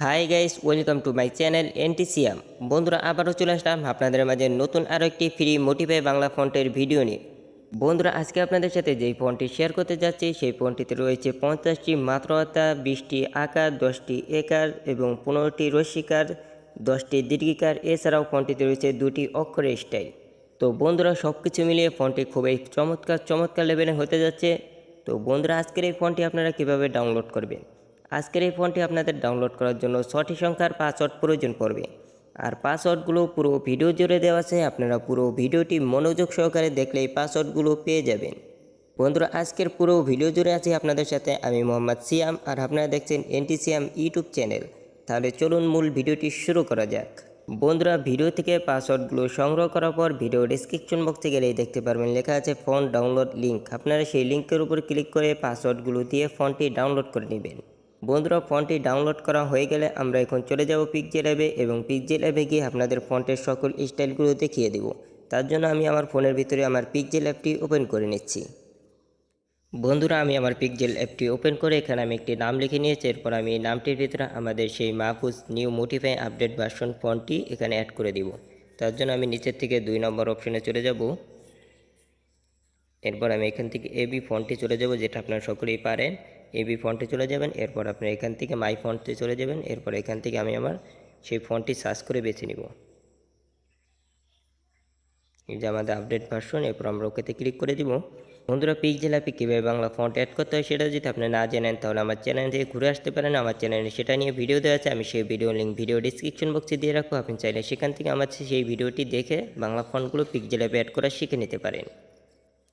Hi guys welcome to my channel NTCM বন্ধুরা, আবারও চলে আসলাম আপনাদের মাঝে নতুন আরও একটি ফ্রি মোটিফাই বাংলা ফন্টের ভিডিও নিয়ে। বন্ধুরা, আজকে আপনাদের সাথে যেই ফোনটি শেয়ার করতে যাচ্ছি, সেই ফোনটিতে রয়েছে পঞ্চাশটি মাত্রতা বিশটি আকার, দশটি একার এবং পনেরোটি রশ্মিকার, দশটি দীর্ঘিকার। এছাড়াও ফোনটিতে রয়েছে দুটি অক্ষরের স্টাইল তো বন্ধুরা সব কিছু মিলিয়ে ফোনটি খুবই চমৎকার চমৎকার লেভেলে হতে যাচ্ছে। তো বন্ধুরা, আজকের এই ফোনটি আপনারা কীভাবে ডাউনলোড করবেন? আজকের এই ফোনটি আপনাদের ডাউনলোড করার জন্য ছটি সংখ্যার পাসওয়ার্ড প্রয়োজন পড়বে। আর পাসওয়ার্ডগুলো পুরো ভিডিও জুড়ে দেওয়া আছে, আপনারা পুরো ভিডিওটি মনোযোগ সহকারে দেখলে এই পাসওয়ার্ডগুলো পেয়ে যাবেন। বন্ধুরা, আজকের পুরো ভিডিও জুড়ে আছি আপনাদের সাথে আমি মোহাম্মদ সিয়াম, আর আপনারা দেখছেন এনটি সিয়াম ইউটিউব চ্যানেল তাহলে চলুন মূল ভিডিওটি শুরু করা যাক। বন্ধুরা ভিডিও থেকে পাসওয়ার্ডগুলো সংগ্রহ করার পর ভিডিও ডিসক্রিপশন বক্সে গেলেই দেখতে পারবেন, লেখা আছে ফোন ডাউনলোড লিঙ্ক আপনারা সেই লিঙ্কের উপর ক্লিক করে পাসওয়ার্ডগুলো দিয়ে ফোনটি ডাউনলোড করে নেবেন। বন্ধুরা, ফোনটি ডাউনলোড করা হয়ে গেলে আমরা এখন চলে যাব পিকজেল অ্যাপে এবং পিকজেল অ্যাপে গিয়ে আপনাদের ফন্টের সকল স্টাইলগুলো দেখিয়ে দেব। তার জন্য আমি আমার ফোনের ভিতরে আমার পিকজেল অ্যাপটি ওপেন করে নিচ্ছি। বন্ধুরা, আমি আমার পিকজেল অ্যাপটি ওপেন করে এখানে আমি একটি নাম লিখে নিয়েছি। এরপর আমি এই নামটির ভিতরে আমাদের সেই Mahfuz new modify update version ফোনটি এখানে অ্যাড করে দিব। তার জন্য আমি নিচের থেকে দুই নম্বর অপশনে চলে যাব। এরপর আমি এখান থেকে এবি ফন্টে চলে যাব, যেটা আপনারা সকলেই পারেন। এবি ফন্টে চলে যাবেন, এরপর আপনি এখান থেকে মাই ফন্টে চলে যাবেন, এরপর এখান থেকে আমি আমার সেই ফন্টটি সার্চ করে বেছে নিব। এই যে আমাদের আপডেট ভার্সন এরপর আমরা ওকেতে ক্লিক করে দিব। বন্ধুরা পিকজেল অ্যাপে কীভাবে বাংলা ফন্ট অ্যাড করতে হয় সেটা যদি আপনি না জানেন, তাহলে আমার চ্যানেল থেকে ঘুরে আসতে পারেন। আমার চ্যানেলে সেটা নিয়ে ভিডিও দেওয়া আছে, আমি সেই ভিডিও লিঙ্ক ভিডিও ডিসক্রিপশন বক্সে দিয়ে রাখব। আপনি চাইলে সেখান থেকে আমার সেই ভিডিওটি দেখে বাংলা ফন্টগুলো পিকজেল অ্যাপে অ্যাড করা শিখে নিতে পারেন।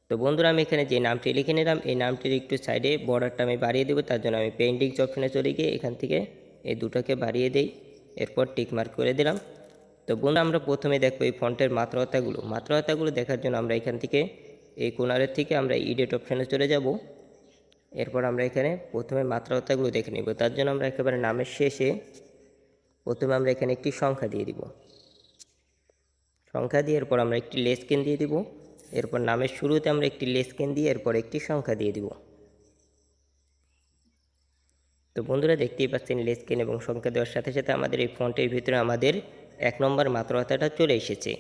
তো বন্ধুরা আমি এখানে যে নামটি লিখে নিলাম, এই নামটির একটু সাইডে বর্ডারটা আমি বাড়িয়ে দেবো, তার জন্য আমি পেন্টিংস অপশনে চলে গিয়ে এখান থেকে এই দুটোকে বাড়িয়ে দেই। এরপর টিকমার্ক করে দিলাম। তো বন্ধু আমরা প্রথমে দেখব এই ফন্টের মাত্রাতাগুলো। মাত্রাতাগুলো দেখার জন্য আমরা এখান থেকে এই কোনারের থেকে আমরা ইডেট অপশানে চলে যাব। এরপর আমরা এখানে প্রথমে মাত্রাতাগুলো দেখে নিব। তার জন্য আমরা একেবারে নামের শেষে প্রথমে আমরা এখানে একটি সংখ্যা দিয়ে দিব। সংখ্যা দিয়ে এরপর আমরা একটি লেসকেন দিয়ে দিব। এরপর নামের শুরুতে আমরা একটি লেসকেন দিয়ে এরপর একটি সংখ্যা দিয়ে দিব। তো বন্ধুরা দেখতেই পাচ্ছেন লেসকেন এবং সংখ্যা দেওয়ার সাথে সাথে আমাদের এই ফন্টের ভিতরে আমাদের এক নম্বর মাত্রাতাটা চলে এসেছে।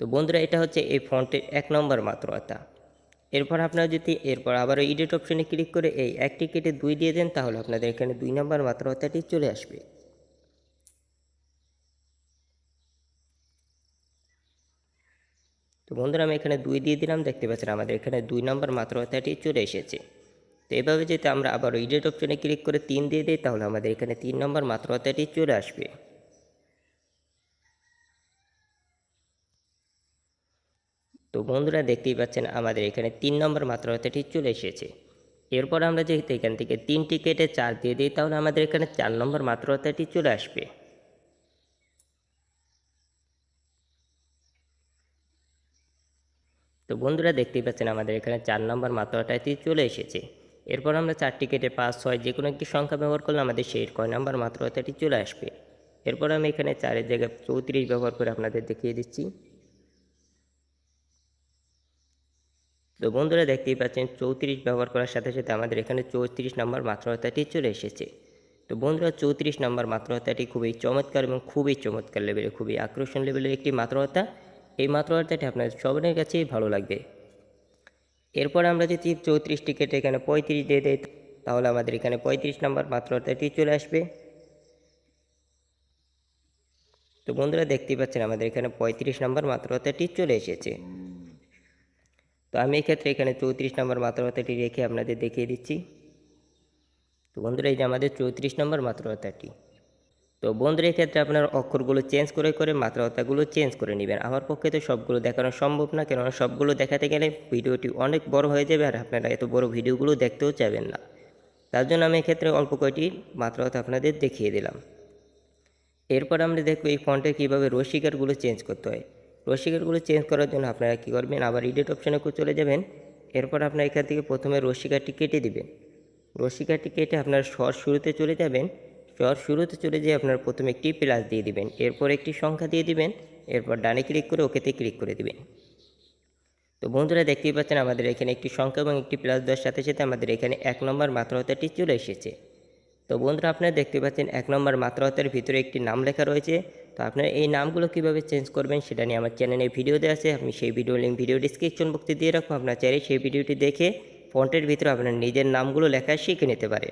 তো বন্ধুরা এটা হচ্ছে এই ফন্টের এক নম্বর মাত্রাতা এরপর আপনারা যদি এরপর আবারও ইডিট অপশনে ক্লিক করে এই একটি কেটে দুই দিয়ে দেন, তাহলে আপনাদের এখানে দুই নম্বর মাত্রাতাটি চলে আসবে। তো বন্ধুরা আমি এখানে দুই দিয়ে দিলাম, দেখতে পাচ্ছেন আমাদের এখানে দুই নম্বর মাত্রাতাটি চলে এসেছে। তো এভাবে যদি আমরা আবার ইডিট অপশনে ক্লিক করে তিন দিয়ে দিই, তাহলে আমাদের এখানে তিন নম্বর মাত্রাতাটি চলে আসবে। তো বন্ধুরা দেখতেই পাচ্ছেন আমাদের এখানে তিন নম্বর মাত্রাতাটি চলে এসেছে। এরপর আমরা যেহেতু এখান থেকে তিনটি কেটে চার দিয়ে দিই, তাহলে আমাদের এখানে চার নম্বর মাত্রাতাটি চলে আসবে। তো বন্ধুরা দেখতেই পাচ্ছেন আমাদের এখানে চার নম্বর মাত্রাটাটি চলে এসেছে। এরপর আমরা চারটি কেটে পাঁচ, ছয় যে কোনো একটি সংখ্যা ব্যবহার করলে আমাদের সেই কয় নম্বর মাত্রাটাটি চলে আসবে। এরপর আমি এখানে চারের জায়গায় চৌত্রিশ ব্যবহার করে আপনাদের দেখিয়ে দিচ্ছি। তো বন্ধুরা দেখতেই পাচ্ছেন চৌত্রিশ ব্যবহার করার সাথে সাথে আমাদের এখানে চৌত্রিশ নম্বর মাত্রাটাটি চলে এসেছে। তো বন্ধুরা চৌত্রিশ নম্বর মাত্রাটাটি খুবই চমৎকার এবং খুবই চমৎকার লেভেলের খুবই আকর্ষণ লেভেলের একটি মাত্রাতা। এই মাত্রাটাটি আপনার সবার কাছেই ভালো লাগবে। এরপর আমরা যদি চৌত্রিশটি কেটে এখানে পঁয়ত্রিশ দিয়ে দিই, তাহলে আমাদের এখানে পঁয়ত্রিশ নম্বর মাত্রাটাটি চলে আসবে। তো বন্ধুরা দেখতেই পাচ্ছেন আমাদের এখানে পঁয়ত্রিশ নম্বর মাত্রাতাটি চলে এসেছে। তো আমি এক্ষেত্রে এখানে চৌত্রিশ নম্বর মাত্রাতাটি রেখে আপনাদের দেখিয়ে দিচ্ছি। তো বন্ধুরা এই যে আমাদের চৌত্রিশ নম্বর মাত্রাতাটি তো বন্ধুরা ক্ষেত্রে আপনার অক্ষরগুলো চেঞ্জ করে করে মাত্রাতাগুলো চেঞ্জ করে নেবেন। আমার পক্ষে তো সবগুলো দেখানো সম্ভব না, কেননা সবগুলো দেখাতে গেলে ভিডিওটি অনেক বড় হয়ে যাবে আর আপনারা এত বড় ভিডিওগুলো দেখতেও চাবেন না। তার জন্য আমি এক্ষেত্রে অল্প কয়টি মাত্রাতা আপনাদের দেখিয়ে দিলাম। এরপর আমরা দেখব এই ফন্টে কীভাবে রসিকারগুলো চেঞ্জ করতে হয়। রসিকারগুলো চেঞ্জ করার জন্য আপনারা কী করবেন? আবার এডিট অপশানে চলে যাবেন। এরপর আপনার এখান থেকে প্রথমে রসিকারটি কেটে দিবেন। রসিকারটি কেটে আপনার স্বর শুরুতে চলে যাবেন। স্বর শুরুতে চলে যেয়ে আপনার প্রথমে একটি প্লাস দিয়ে দিবেন। এরপর একটি সংখ্যা দিয়ে দিবেন। এরপর ডানে ক্লিক করে ওকেতে ক্লিক করে দিবেন। তো বন্ধুরা, দেখতেই পাচ্ছেন আমাদের এখানে একটি সংখ্যা এবং একটি প্লাস দেওয়ার সাথে সাথে আমাদের এখানে এক নম্বর মাত্রাতাটি চলে এসেছে। তো বন্ধুরা, আপনারা দেখতে পাচ্ছেন এক নম্বর মাত্রাতের ভিতরে একটি নাম লেখা রয়েছে। তো আপনারা এই নামগুলো কীভাবে চেঞ্জ করবেন সেটা নিয়ে আমার চ্যানেলে ভিডিও দেওয়া আছে। আমি সেই ভিডিও লিঙ্ক ভিডিও ডিসক্রিপশন বক্সে দিয়ে রাখব। আপনার চাইলে সেই ভিডিওটি দেখে ফন্টের ভিতরে আপনার নিজের নামগুলো লেখা শিখে নিতে পারে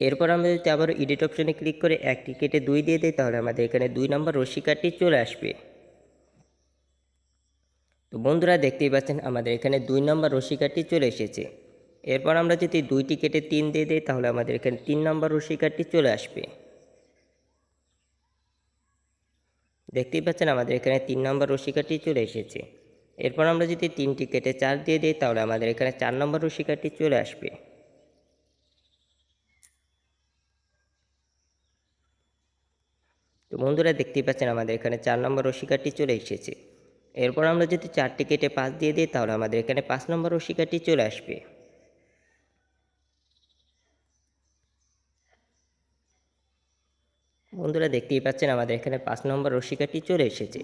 এরপর আমরা যদি আবার এডিট অপশনে ক্লিক করে একটি কেটে দুই দিয়ে দিই, তাহলে আমাদের এখানে দুই নম্বর রশিকাটি চলে আসবে। তো বন্ধুরা দেখতেই পাচ্ছেন, আমাদের এখানে দুই নম্বর রশিকাটি চলে এসেছে। এরপর আমরা যদি দুইটি কেটে তিন দিয়ে দিই, তাহলে আমাদের এখানে তিন নম্বর রশিকাটি চলে আসবে। দেখতেই পাচ্ছেন, আমাদের এখানে তিন নম্বর রশিকাটি চলে এসেছে। এরপর আমরা যদি তিনটি কেটে চার দিয়ে দিই, তাহলে আমাদের এখানে চার নম্বর রশিকাটি চলে আসবে। তো বন্ধুরা দেখতেই পাচ্ছেন আমাদের এখানে চার নম্বর রশিকাটি চলে এসেছে। এরপর আমরা যদি চারটি কেটে পাঁচ দিয়ে দিই, তাহলে আমাদের এখানে পাঁচ নম্বর রশিকাটি চলে আসবে। বন্ধুরা দেখতেই পাচ্ছেন আমাদের এখানে পাঁচ নম্বর রশিকাটি চলে এসেছে।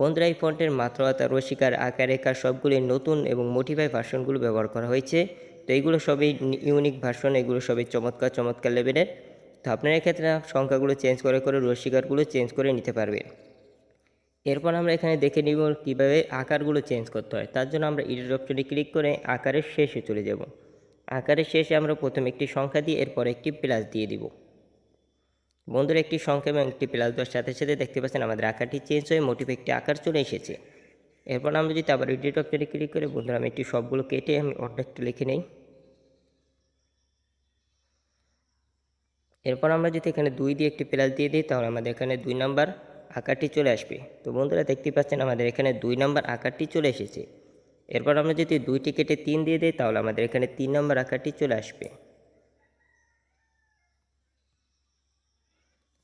বন্ধুরা এই ফন্টের মাত্রাতা রশিকার আকার, রেখা সবগুলি নতুন এবং মোটিফাই ভার্সনগুলো ব্যবহার করা হয়েছে। তো এইগুলো সবই ইউনিক ভার্সন, এগুলো সবই চমৎকার চমৎকার লেভেলের। তো আপনার এক্ষেত্রে সংখ্যাগুলো চেঞ্জ করে করে রশিকারগুলো চেঞ্জ করে নিতে পারবেন। এরপর আমরা এখানে দেখে নিব কীভাবে আকারগুলো চেঞ্জ করতে হয়। তার জন্য আমরা এডিট অপশনে ক্লিক করে আকারের শেষে চলে যাব। আকারের শেষে আমরা প্রথমে একটি সংখ্যা দিয়ে এরপর একটি প্লাস দিয়ে দিব। বন্ধুরা, একটি সংখ্যা এবং একটি প্লাস দেওয়ার সাথে সাথে দেখতে পাচ্ছেন আমাদের আকারটি চেঞ্জ হয়ে মোটিভ একটি আকার চলে এসেছে। এরপর আমরা যদি আবার এডিট অপশনে ক্লিক করে, বন্ধুরা, আমি একটি সবগুলো কেটে আমি অর্ধেকটা লিখে নেই। এরপর আমরা যদি এখানে দুই দিয়ে একটি প্লাস দিয়ে দিই, তাহলে আমাদের এখানে দুই নাম্বার আকারটি চলে আসবে। তো বন্ধুরা দেখতে পাচ্ছেন আমাদের এখানে দুই নাম্বার আকারটি চলে এসেছে। এরপর আমরা যদি দুইটি কেটে তিন দিয়ে দিই, তাহলে আমাদের এখানে তিন নম্বর আকারটি চলে আসবে।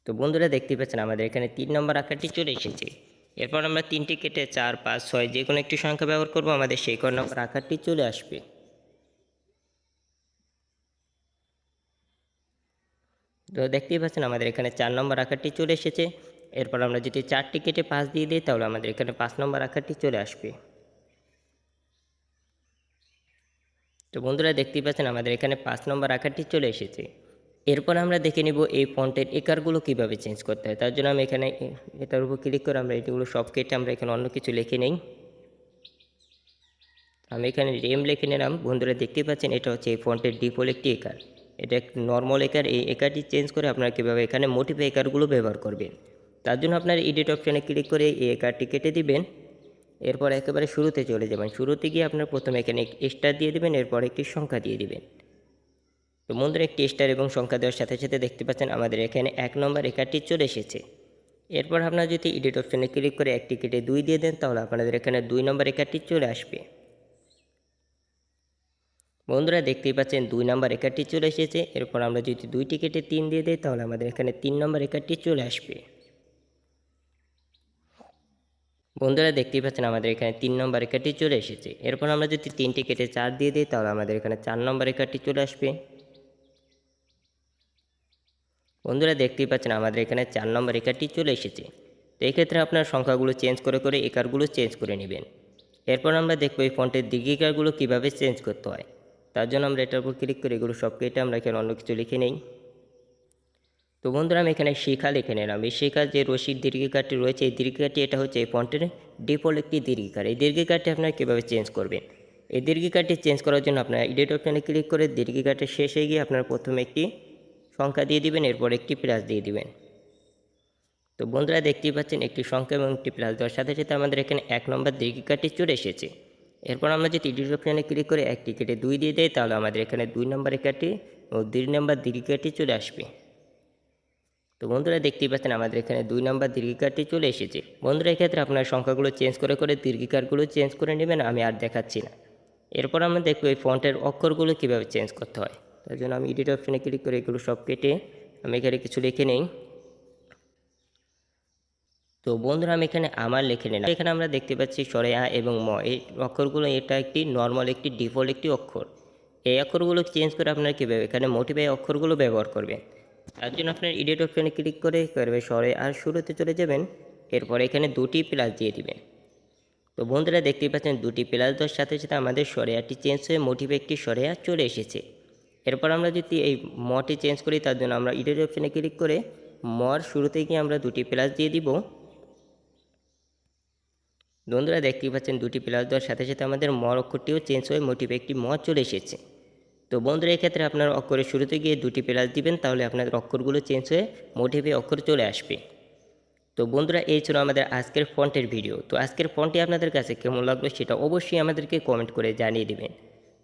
তো বন্ধুরা দেখতে পাচ্ছেন আমাদের এখানে তিন নম্বর আকারটি চলে এসেছে। এরপর আমরা তিনটি কেটে চার, পাঁচ, ছয় যে কোনো একটি সংখ্যা ব্যবহার করব, আমাদের সেই কর নম্বর আকারটি চলে আসবে। তো দেখতেই পাচ্ছেন আমাদের এখানে চার নম্বর আকারটি চলে এসেছে। এরপর আমরা যদি চারটি কেটে পাঁচ দিয়ে দিই, তাহলে আমাদের এখানে পাঁচ নম্বর আকারটি চলে আসবে। তো বন্ধুরা দেখতেই পাচ্ছেন আমাদের এখানে পাঁচ নম্বর আকারটি চলে এসেছে। এরপর আমরা দেখে নিব এই ফন্টের একারগুলো কীভাবে চেঞ্জ করতে হয়। তার জন্য আমি এখানে এটার উপর ক্লিক করে আমরা এগুলো সব কেটে আমরা এখানে অন্য কিছু লিখে নেই। আমি এখানে রেম লিখে নিলাম। বন্ধুরা দেখতেই পাচ্ছেন এটা হচ্ছে এই ফন্টের ডিফল্ট একটি একার। এটা নর্মাল একার এই একারটি চেঞ্জ করে আপনারা কীভাবে এখানে মোটিভ একারগুলো ব্যবহার করবেন। তার জন্য আপনার এডিট অপশানে ক্লিক করে এই একারটি কেটে দিবেন। এরপর একেবারে শুরুতে চলে যাবেন। শুরুতে গিয়ে আপনার প্রথমে এখানে স্টার দিয়ে দিবেন, এরপর একটি সংখ্যা দিয়ে দিবেন। তো বন্ধুরা, একটি স্টার এবং সংখ্যা দেওয়ার সাথে সাথে দেখতে পাচ্ছেন আমাদের এখানে এক নম্বর একারটি চলে এসেছে। এরপর আপনারা যদি এডিট অপশানে ক্লিক করে একটি কেটে দুই দিয়ে দেন, তাহলে আপনাদের এখানে দুই নম্বর একারটি চলে আসবে। বন্ধুরা দেখতেই পাচ্ছেন দুই নম্বর একারটি চলে এসেছে। এরপর আমরা যদি দুইটি কেটে তিন দিয়ে দিই, তাহলে আমাদের এখানে তিন নম্বর একারটি চলে আসবে। বন্ধুরা দেখতেই পাচ্ছেন আমাদের এখানে তিন নম্বর একারটি চলে এসেছে। এরপর আমরা যদি তিনটি কেটে চার দিয়ে দিই, তাহলে আমাদের এখানে চার নম্বর একারটি চলে আসবে। বন্ধুরা দেখতেই পাচ্ছেন আমাদের এখানে চার নম্বর একারটি চলে এসেছে। তো এক্ষেত্রে আপনার সংখ্যাগুলো চেঞ্জ করে করে একারগুলো চেঞ্জ করে নেবেন। এরপর আমরা দেখব এই ফন্টের দিগিকারগুলো কীভাবে চেঞ্জ করতে হয়। তার জন্য আমরা এটার উপর ক্লিক করে এগুলো সব কেটে আমরা এখানে অন্য কিছু লিখে নেই। তো বন্ধুরা, আমি এখানে শিখা লিখে নিলাম। এই শিখার যে রশির দীর্ঘিকারটি রয়েছে, এই দীর্ঘিকারটি এটা হচ্ছে এই ফন্টের ডিফল্ট একটি দীর্ঘিকার। এই দীর্ঘিকারটি আপনারা কীভাবে চেঞ্জ করবেন? এই দীর্ঘিকারটি চেঞ্জ করার জন্য আপনারা এডিট অপশানে ক্লিক করে দীর্ঘিকারটি শেষে গিয়ে আপনারা প্রথমে একটি সংখ্যা দিয়ে দিবেন, এরপর একটি প্লাস দিয়ে দিবেন। তো বন্ধুরা, দেখতেই পাচ্ছেন একটি সংখ্যা এবং একটি প্লাস দেওয়ার সাথে সাথে আমাদের এখানে এক নম্বর দীর্ঘিকারটি চলে এসেছে। এরপর আমরা যদি এডিট অপশানে ক্লিক করে একটি কেটে দুই দিয়ে দেয় তাহলে আমাদের এখানে দুই নম্বর একাটি ও দুই নম্বর দীর্ঘিকারটি চলে আসবে। তো বন্ধুরা দেখতেই পাচ্ছেন আমাদের এখানে দুই নম্বর দীর্ঘিকারটি চলে এসেছে। বন্ধুরা এক্ষেত্রে আপনার সংখ্যাগুলো চেঞ্জ করে করে দীর্ঘিকারগুলো চেঞ্জ করে নেবেন, আমি আর দেখাচ্ছি না। এরপর আমরা দেখব এই ফন্টের অক্ষরগুলো কীভাবে চেঞ্জ করতে হয়। তার জন্য আমি এডিট অপশানে ক্লিক করে এগুলো সব কেটে আমি এখানে কিছু লিখে নেই। তো বন্ধুরা আমি এখানে আমার লিখে নিলাম। এখানে আমরা দেখতে পাচ্ছি সরে আ এবং ম। এই অক্ষরগুলো, এটা একটি নর্মাল একটি ডিফল্ট একটি অক্ষর। এই অক্ষরগুলো চেঞ্জ করে আপনারা কীভাবে, এখানে মোটিভাই অক্ষরগুলো ব্যবহার করবেন। তার জন্য আপনার এডিট অপশানে ক্লিক করে করবে সরে আর শুরুতে চলে যাবেন। এরপর এখানে দুটি প্লাস দিয়ে দিবেন। তো বন্ধুরা দেখতেই পাচ্ছেন, দুটি প্লাস দেওয়ার সাথে সাথে আমাদের সরেয়াটি চেঞ্জ হয়ে মোটিভে একটি সরেয়া চলে এসেছে। এরপর আমরা যদি এই মটি চেঞ্জ করি, তার জন্য আমরা ইডের অপশানে ক্লিক করে মর শুরুতে গিয়ে আমরা দুটি প্লাস দিয়ে দিব। বন্ধুরা দেখতেই পাচ্ছেন দুটি প্লাস দেওয়ার সাথে সাথে আমাদের মর অক্ষরটিও চেঞ্জ হয়ে মোটিভে একটি মর চলে এসেছে। তো বন্ধুরা এক্ষেত্রে আপনার অক্ষরের শুরুতে গিয়ে দুটি প্লাস দিবেন, তাহলে আপনাদের অক্ষরগুলো চেঞ্জ হয়ে মোটিভে অক্ষর চলে আসবে। তো বন্ধুরা এই ছিল আমাদের আজকের ফন্টের ভিডিও তো আজকের ফন্টটি আপনাদের কাছে কেমন লাগল সেটা অবশ্যই আমাদেরকে কমেন্ট করে জানিয়ে দেবেন।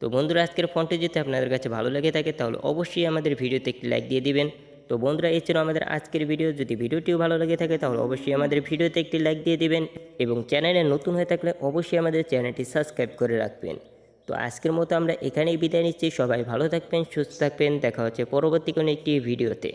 তো বন্ধুরা আজকের ফন্টে যদি আপনাদের কাছে ভালো লেগে থাকে, তাহলে অবশ্যই আমাদের ভিডিওতে একটি লাইক দিয়ে দিবেন। তো বন্ধুরা, এই ছিল আমাদের আজকের ভিডিও। যদি ভিডিওটিও ভালো লেগে থাকে, তাহলে অবশ্যই আমাদের ভিডিওতে একটি লাইক দিয়ে দিবেন এবং চ্যানেলে নতুন হয়ে থাকলে অবশ্যই আমাদের চ্যানেলটি সাবস্ক্রাইব করে রাখবেন। তো আজকের মতো আমরা এখানেই বিদায় নিচ্ছি। সবাই ভালো থাকবেন, সুস্থ থাকবেন। দেখা হচ্ছে পরবর্তী কোনো একটি ভিডিওতে।